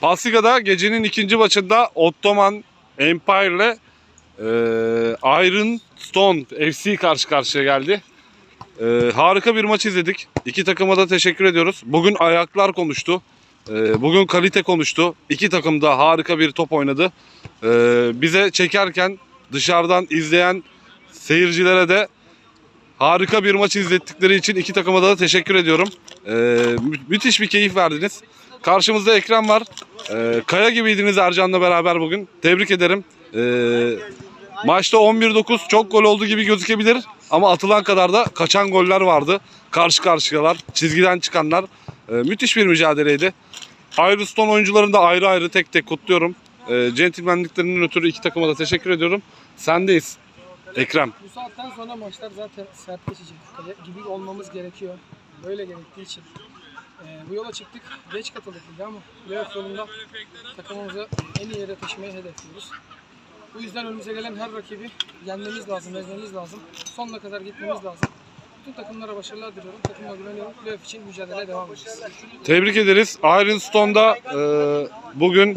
Pasliga'da gecenin ikinci maçında Ottoman Empire ile e, Iron Stone FC karşı karşıya geldi. E, harika bir maç izledik. İki takıma da teşekkür ediyoruz. Bugün ayaklar konuştu. E, bugün kalite konuştu. İki takım da harika bir top oynadı. E, bize çekerken dışarıdan izleyen seyircilere de harika bir maç izlettikleri için iki takıma da teşekkür ediyorum. E, mü- müthiş bir keyif verdiniz. Karşımızda Ekrem var. E, Kaya gibiydiniz Ercan'la beraber bugün. Tebrik ederim. E, maçta 11-9 çok gol oldu gibi gözükebilir. Ama atılan kadar da kaçan goller vardı. Karşı karşıyalar, çizgiden çıkanlar. E, müthiş bir mücadeleydi. Ayrıston oyuncularını da ayrı ayrı tek tek kutluyorum. E, centilmenliklerinden ötürü iki takıma da teşekkür ediyorum. Sendeyiz. Ekrem. Bu saatten sonra maçlar zaten sert geçecek. Kale gibi olmamız gerekiyor. Böyle gerektiği için. Ee, bu yola çıktık. Geç katıldık lige ama playoff yolunda takımımızı en iyi yere taşımayı hedefliyoruz. Bu yüzden önümüze gelen her rakibi yenmemiz lazım, ezmemiz lazım. Sonuna kadar gitmemiz lazım. Bütün takımlara başarılar diliyorum. Takımıma güveniyorum. Playoff için mücadeleye devam edeceğiz. Tebrik ederiz. Ironstone'da e, bugün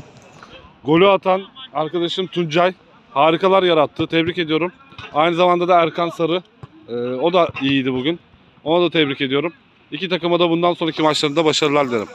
golü atan arkadaşım Tuncay harikalar yarattı. Tebrik ediyorum. Aynı zamanda da Erkan Sarı. e, o da iyiydi bugün. Ona da tebrik ediyorum. İki takıma da bundan sonraki maçlarında başarılar dilerim.